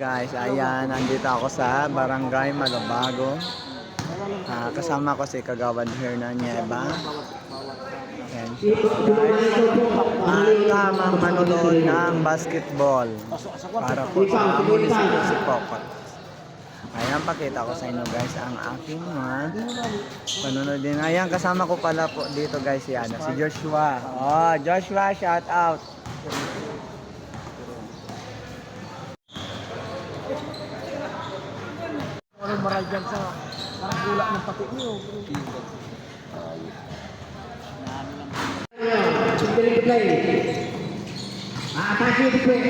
Guys, ayan, nandito ako sa Barangay Malabago. Ah, kasama ko si Kagawad Hernan Nieva. Ayan. At tamang manonood ng basketball para po sa munisipyo si Pokot. Ayan, pakita ko sa inyo guys ang aking mga panonood din. Ayan, kasama ko pala po dito guys si, ano, si Joshua. Oh, Joshua, shout out. Maral dyan sa parang kulak ng pati niyo. Aatake ito play.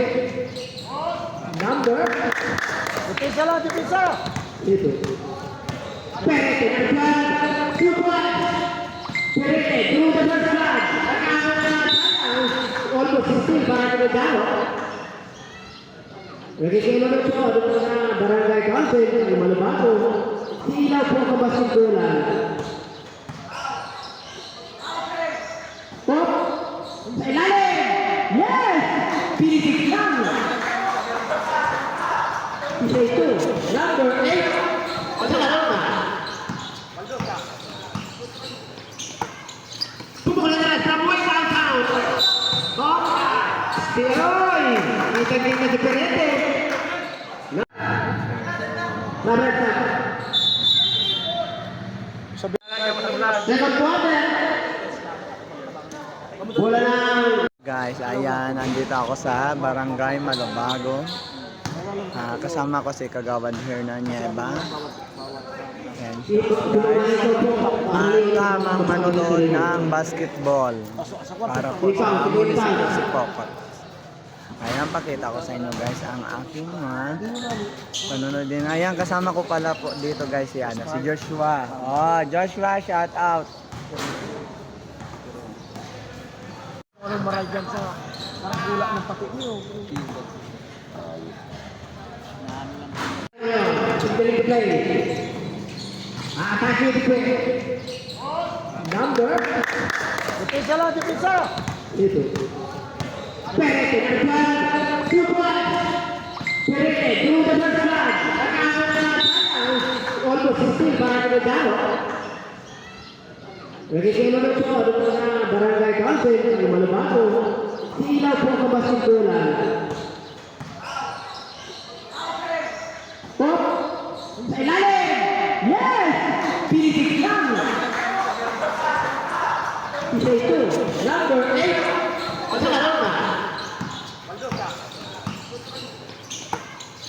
Number. Depensa lang, depensa. Ito. Perete, nagplan. Kukuan. Perete, duda sa salag. Almost 16 para kami dalo. Nagkikilo na po dito sa Barangay Council ng Malabaco. Si Ilaw po ang kabasimbulan. Pop! Sa ilalim! Yes! Pinitik lang! Isa ito. Number 8. Sa laro na. Pupukula na sa Samuel Downtown. Pop! Si Roy! Din na diferente. Second quarter. Bola ng Guys, ayan, nandito ako sa Barangay Malabago. Ah, kasama ko si Kagawad Hernan Nieva. Ayan. At tamang manonood ng basketball para po sa munisipyo si Pokot. Ayan, pakita ko sa inyo guys ang aking mga panonood din. Ayan, kasama ko pala po dito guys si, ano, si Joshua. Oh, Joshua, shout out. walang maral dyan sa parang kulak ng pati niyo. Aatake ito play. Number. Depensa lang, depensa. Ito. Perete, nagplan. Kukuan. Perete, duda sa salag. Almost 16 para kami dalo. Nagkikilo na po dito sa Barangay Council ng Malabaco. Si Ilaw po ang kabasimbulan. Pop! Sa ilalim! Yes! Pinitik lang! Isa ito. Number 8. Sa laro